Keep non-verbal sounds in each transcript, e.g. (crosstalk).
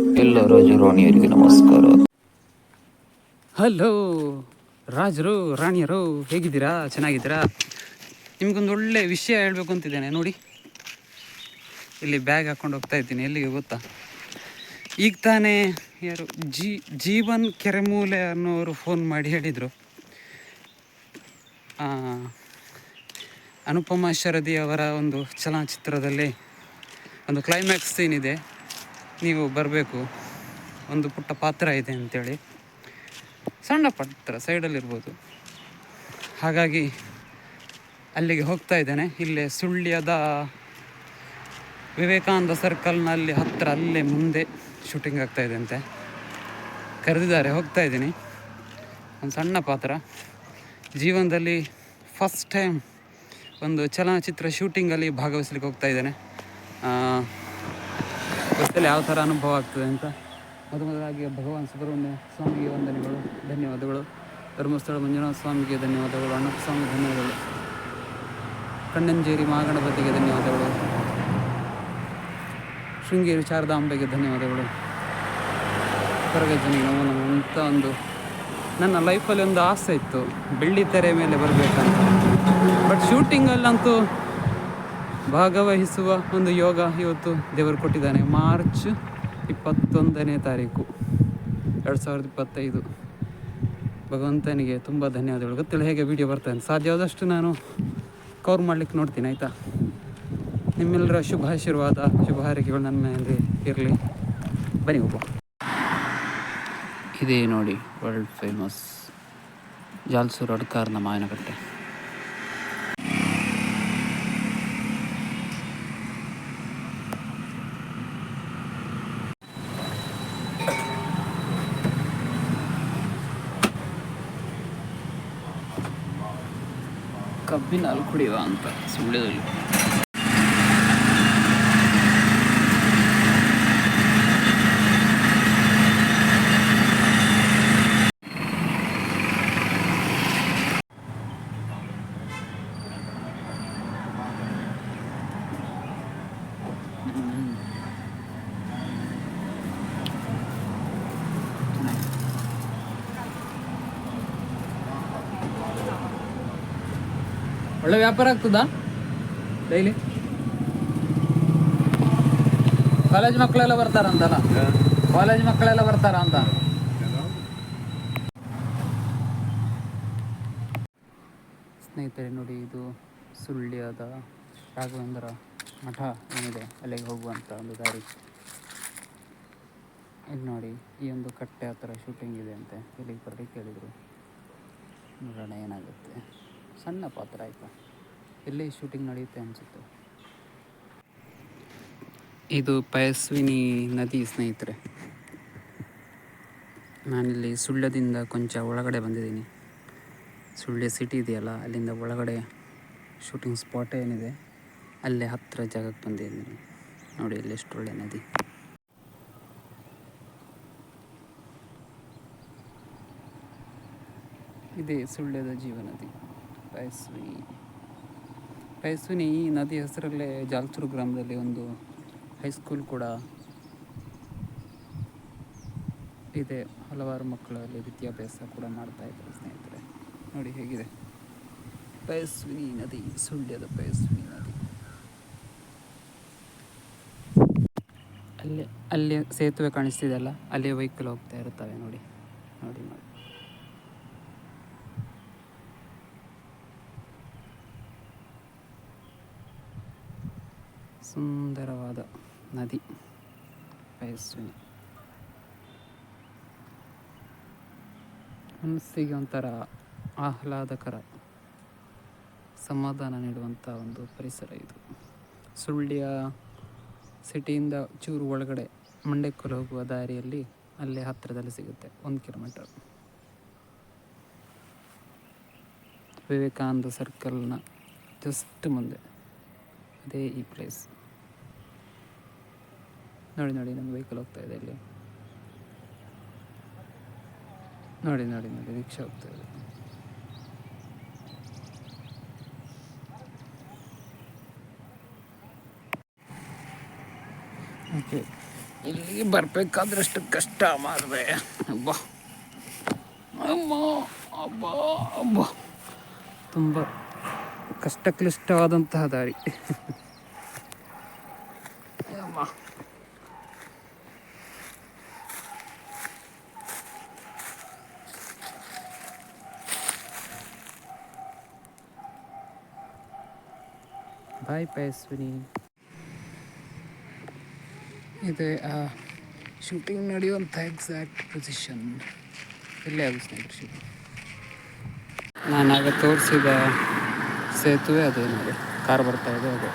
ಎಲ್ಲ ರಾಜರಾಣಿಯರಿಗೆ ನಮಸ್ಕಾರ. ಹಲೋ, ರಾಜರು, ರಾಣಿಯರು, ಹೇಗಿದ್ದೀರಾ? ಚೆನ್ನಾಗಿದ್ದೀರಾ? ನಿಮ್ಗೊಂದು ಒಳ್ಳೆ ವಿಷಯ ಹೇಳಬೇಕು ಅಂತಿದ್ದೇನೆ, ನೋಡಿ. ಇಲ್ಲಿ ಬ್ಯಾಗ್ ಹಾಕೊಂಡು ಹೋಗ್ತಾ ಇದ್ದೀನಿ, ಎಲ್ಲಿಗೆ ಗೊತ್ತಾ? ಈಗ ತಾನೇ ಯಾರು, ಜೀ, ಜೀವನ್ ಕೆರೆಮೂಲೆ ಅನ್ನೋರು ಫೋನ್ ಮಾಡಿ ಹೇಳಿದರು. ಅನುಪಮ ಶರದಿ ಅವರ ಒಂದು ಚಲನಚಿತ್ರದಲ್ಲಿ ಒಂದು ಕ್ಲೈಮ್ಯಾಕ್ಸ್ ಸೀನ್ ಇದೆ. ನೀವು ಬರಬೇಕು. ಒಂದು ಪುಟ್ಟ ಪಾತ್ರ ಇದೆ ಅಂತೇಳಿ. ಸಣ್ಣ ಪಾತ್ರ ಸೈಡಲ್ಲಿರ್ಬೋದು ಹಾಗಾಗಿ ಅಲ್ಲಿಗೆ ಹೋಗ್ತಾ ಇದ್ದೇನೆ. ಇಲ್ಲೇ ಸುಳ್ಯದ ವಿವೇಕಾನಂದ ಸರ್ಕಲ್ನಲ್ಲಿ ಹತ್ತಿರ ಅಲ್ಲೇ ಮುಂದೆ ಶೂಟಿಂಗ್ ಆಗ್ತಾ ಇದೆ ಅಂತೆ. ಕರೆದಿದ್ದಾರೆ, ಹೋಗ್ತಾ ಇದ್ದೀನಿ. ಒಂದು ಸಣ್ಣ ಪಾತ್ರ. ಜೀವನದಲ್ಲಿ ಫಸ್ಟ್ ಟೈಮ್ ಒಂದು ಚಲನಚಿತ್ರ ಶೂಟಿಂಗಲ್ಲಿ ಭಾಗವಹಿಸ್ಲಿಕ್ಕೆ ಹೋಗ್ತಾ ಇದ್ದೇನೆ. ಬಸ್ಸಲ್ಲಿ ಯಾವ ಥರ ಅನುಭವ ಆಗ್ತದೆ ಅಂತ ಮೊದ ಮೊದಲಾಗಿ ಭಗವಾನ್ ಸುಬ್ರಹ್ಮಣ್ಯ ಸ್ವಾಮಿಗೆ ವಂದನೆಗಳು, ಧನ್ಯವಾದಗಳು. ಧರ್ಮಸ್ಥಳ ಮಂಜುನಾಥ ಸ್ವಾಮಿಗೆ ಧನ್ಯವಾದಗಳು, ಅಣ್ಣಪ್ಪ ಸ್ವಾಮಿ ಧನ್ಯವಾದಗಳು. ಕಣ್ಣಂಜೇರಿ ಮಹಾಗಣಪತಿಗೆ ಧನ್ಯವಾದಗಳು. ಶೃಂಗೇರಿ ಶಾರದಾಂಬೆಗೆ ಧನ್ಯವಾದಗಳು. ಕೊರಗಜ್ಜನಿಗೆ ನಮೋ ನಮೋ ಅಂತ ಒಂದು ನನ್ನ ಲೈಫಲ್ಲಿ ಒಂದು ಆಸೆ ಇತ್ತು. ಬೆಳ್ಳಿ ತೆರೆ ಮೇಲೆ ಬರಬೇಕಂತ. ಬಟ್ ಶೂಟಿಂಗಲ್ಲಂತೂ ಭಾಗವಹಿಸುವ ಒಂದು ಯೋಗ ಇವತ್ತು ದೇವರು ಕೊಟ್ಟಿದ್ದಾನೆ. ಮಾರ್ಚ್ ಇಪ್ಪತ್ತೊಂದನೇ ತಾರೀಕು, ಎರಡು ಸಾವಿರದ ಇಪ್ಪತ್ತೈದು. ಭಗವಂತನಿಗೆ ತುಂಬ ಧನ್ಯವಾದಗಳು. ಗೊತ್ತಿಲ್ಲ ಹೇಗೆ ವಿಡಿಯೋ ಬರ್ತಾನೆ ಸಾಧ್ಯವಾದಷ್ಟು ನಾನು ಕವರ್ ಮಾಡ್ಲಿಕ್ಕೆ ನೋಡ್ತೀನಿ, ಆಯಿತಾ? ನಿಮ್ಮೆಲ್ಲರ ಶುಭ ಆಶೀರ್ವಾದ ಶುಭ ಹಾರೈಕೆಗಳು ನನ್ನ ಮೇಲೆ ಇರಲಿ. ಬನ್ನಿ ಒಬ್ಬ ಇದೇ ನೋಡಿ ವರ್ಲ್ಡ್ ಫೇಮಸ್ ಜಾಲ್ಸೂರು ಅಡ್ಕಾರ್ನ ಮಾಯನಕಟ್ಟೆ ಕಬ್ಬಿನ ಹಾಲು ಕುಡಿಯುವ ಅಂತ ಸುಳ್ಳ್ಯದಲ್ಲಿ ಒಳ್ಳೆ ವ್ಯಾಪಾರ ಆಗ್ತದಾ? ಡೈಲಿ ಕಾಲೇಜ್ ಮಕ್ಕಳೆಲ್ಲ ಬರ್ತಾರಂತಲ್ಲ? ಕಾಲೇಜ್ ಮಕ್ಕಳೆಲ್ಲ ಬರ್ತಾರ ಅಂತ? ಸ್ನೇಹಿತರೆ, ನೋಡಿ ಇದು ಸುಳ್ಳ್ಯದ ರಾಘವೇಂದ್ರ ಮಠ ಏನಿದೆ, ಅಲ್ಲಿಗೆ ಹೋಗುವಂಥ ಒಂದು ದಾರಿ. ಇಲ್ಲಿ ನೋಡಿ, ಈ ಒಂದು ಕಟ್ಟೆ ಆ ಥರ ಶೂಟಿಂಗ್ ಇದೆ ಅಂತೆ. ಇಲ್ಲಿಗೆ ಬರ್ಲಿಕ್ಕೆ ಹೇಳಿದರು ನೋಡೋಣ ಏನಾಗುತ್ತೆ. ಸಣ್ಣ ಪಾತ್ರ ಆಯಿತು? ಎಲ್ಲಿ ಶೂಟಿಂಗ್ ನಡೆಯುತ್ತೆ ಅನಿಸುತ್ತೆ? ಇದು ಪಯಸ್ವಿನಿ ನದಿ ಸ್ನೇಹಿತರೆ. ನಾನಿಲ್ಲಿ ಸುಳ್ಯದಿಂದ ಕೊಂಚ ಒಳಗಡೆ ಬಂದಿದ್ದೀನಿ. ಸುಳ್ಯ ಸಿಟಿ ಇದೆಯಲ್ಲ ಅಲ್ಲಿಂದ ಒಳಗಡೆ ಶೂಟಿಂಗ್ ಸ್ಪಾಟ್ ಏನಿದೆ ಅಲ್ಲೇ ಹತ್ತಿರ ಜಾಗಕ್ಕೆ ಬಂದಿದ್ದೀನಿ. ನೋಡಿ ಇಲ್ಲಿ ಎಷ್ಟು ಒಳ್ಳೆ ನದಿ. ಇದೇ ಸುಳ್ಯದ ಜೀವನದಿ. ಪಯಸ್ವಿನಿ ಪಯಸ್ವಿನಿ ಈ ನದಿ ಹೆಸರಲ್ಲೇ ಜಾಲ್ಚೂರು ಗ್ರಾಮದಲ್ಲಿ ಒಂದು ಹೈಸ್ಕೂಲ್ ಕೂಡ ಇದೆ. ಹಲವಾರು ಮಕ್ಕಳಲ್ಲಿ ವಿದ್ಯಾಭ್ಯಾಸ ಕೂಡ ಮಾಡ್ತಾ ಇದ್ದಾರೆ ಸ್ನೇಹಿತರೆ. ನೋಡಿ ಹೇಗಿದೆ. ಪಯಸ್ವಿನಿ ನದಿ, ಸುಳ್ಯದ ಪಯಸ್ವಿನಿ ನದಿ. ಅಲ್ಲಿ ಅಲ್ಲಿ ಸೇತುವೆ ಕಾಣಿಸ್ತಿದೆಯಲ್ಲ ಅಲ್ಲಿ? ವೆಹಿಕಲ್ ಹೋಗ್ತಾ ಇರ್ತವೆ ನೋಡಿ. ನೋಡಿ ನೋಡಿ. ಸುಂದರವಾದ ನದಿ ಪಯಸ್ವಿನಿ ಮನಸ್ಸಿಗೆ ಒಂಥರ ಆಹ್ಲಾದಕರ ಸಮಾಧಾನ ನೀಡುವಂಥ ಒಂದು ಪರಿಸರ ಇದು. ಸುಳ್ಯ ಸಿಟಿಯಿಂದ ಚೂರು ಒಳಗಡೆ ಮಂಡ್ಯಕ್ಕಲ್ಲಿ ಹೋಗುವ ದಾರಿಯಲ್ಲಿ ಅಲ್ಲೇ ಹತ್ತಿರದಲ್ಲಿ ಸಿಗುತ್ತೆ, ಒಂದು ಕಿಲೋಮೀಟರ್ ವಿವೇಕಾನಂದ ಸರ್ಕಲ್ನ ಜಸ್ಟ್ ಮುಂದೆ. ಅದೇ ಈ ಪ್ಲೇಸ್ ನೋಡಿ ನೋಡಿ ನಮ್ಮ ವೆಹಿಕಲ್ ಹೋಗ್ತಾ ಇದೆ ಇಲ್ಲಿ. ನೋಡಿ ನೋಡಿ ನೋಡಿ, ರಿಕ್ಷಾ ಹೋಗ್ತಾ ಇದೆ. ಓಕೆ ಇಲ್ಲಿಗೆ ಬರಬೇಕಾದ್ರಷ್ಟು ಕಷ್ಟ, ಮಾರ್ರೆ. ಅಬ್ಬಾ. ಅಮ್ಮ, ಅಬ್ಬ ಅಬ್ಬ. ತುಂಬ ಕಷ್ಟ ಕ್ಲಿಷ್ಟವಾದಂತಹ ದಾರಿ (laughs) ಅಮ್ಮ ಬಾಯ್ ಪಯಸ್ವಿನಿ ಇದೆ ಶೂಟಿಂಗ್ ನಡೆಯುವಂಥ ಎಕ್ಸಾಕ್ಟ್ ಪೊಸಿಷನ್ ಇಲ್ಲೇ ಅದು ಸ್ನೇಹಿತರೆ ಶೂಟಿಂಗ್ ನಾನಾಗ ತೋರಿಸಿದ ಸೇತುವೆ ಅದೇ ನೋಡಿ. ಕಾರ್ ಬರ್ತಾ ಇದೆ, ಅದೇ.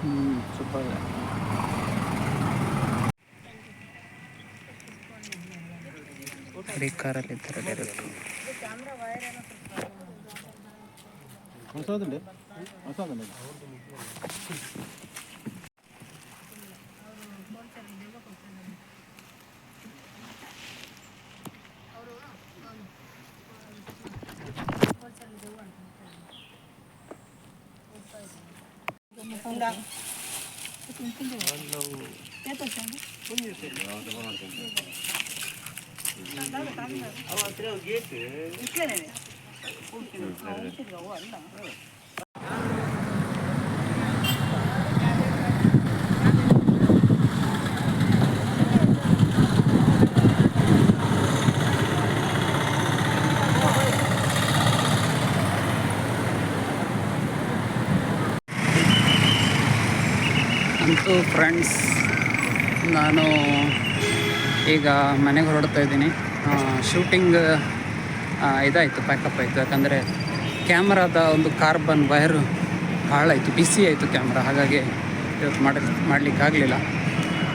ಹ್ಞೂ ಸೂಪರ್ ಇಡೀ ಕಾರಲ್ಲಿ ಇದ್ದಾರೆ ಡೈರೆಕ್ಟ್ ಹೊಸದುಂಡೆ ಹೊಸದುಂಡೆ ಅಂತೂ ಫ್ರೆಂಡ್ಸ್ ನಾನು ಈಗ ಮನೆಗೆ ಹೊರಡ್ತಾ ಇದ್ದೀನಿ. ಶೂಟಿಂಗ್ ಇದಾಯಿತು ಪ್ಯಾಕಪ್ ಆಯಿತು. ಯಾಕಂದರೆ ಕ್ಯಾಮ್ರಾದ ಒಂದು ಕಾರ್ಬನ್ ವೈರು ಹಾಳಾಯಿತು ಬಿಸಿ ಆಯಿತು ಕ್ಯಾಮ್ರಾ ಹಾಗಾಗಿ ಇವತ್ತು ಮಾಡ ಮಾಡಲಿಕ್ಕೆ ಆಗಲಿಲ್ಲ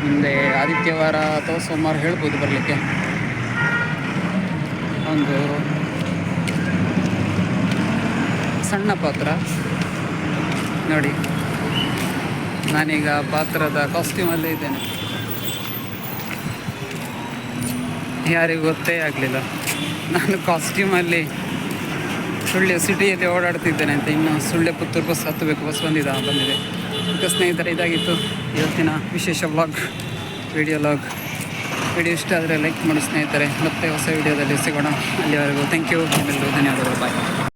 ಮುಂದೆ ಆದಿತ್ಯವಾರ ಅಥವಾ ಸೋಮವಾರ ಹೇಳ್ಬೋದು ಬರಲಿಕ್ಕೆ. ಒಂದು ಸಣ್ಣ ಪಾತ್ರ. ನೋಡಿ, ನಾನೀಗ ಪಾತ್ರದ ಕಾಸ್ಟ್ಯೂಮಲ್ಲೇ ಇದ್ದೇನೆ. ಯಾರಿಗೂ ಗೊತ್ತೇ ಆಗಲಿಲ್ಲ. ನಾನು ಕಾಸ್ಟ್ಯೂಮಲ್ಲಿ ಸುಳ್ಳೆ ಸಿಟಿಯಲ್ಲಿ ಓಡಾಡ್ತಿದ್ದೇನೆ ಅಂತ. ಇನ್ನು ಸುಳ್ಳೆ ಪುತ್ತೂರು ಬಸ್ ಹತ್ತಬೇಕು ಬಸ್ ಬಂದಿದ್ದ ಬಂದಿದೆ. ಈಗ ಸ್ನೇಹಿತರೆ, ಇದಾಗಿತ್ತು ಇವತ್ತಿನ ವಿಶೇಷ ವ್ಲಾಗ್ ವಿಡಿಯೋ ಲಾಗ್ ವಿಡಿಯೋ ಇಷ್ಟ ಆದರೆ ಲೈಕ್ ಮಾಡಿ ಸ್ನೇಹಿತರೆ. ಮತ್ತೆ ಹೊಸ ವಿಡಿಯೋದಲ್ಲಿ ಸಿಗೋಣ. ಅಲ್ಲಿವರೆಗೂ ಥ್ಯಾಂಕ್ ಯು ಎಲ್ಲರಿಗೂ ಧನ್ಯವಾದಗಳು. ಬಾಯ್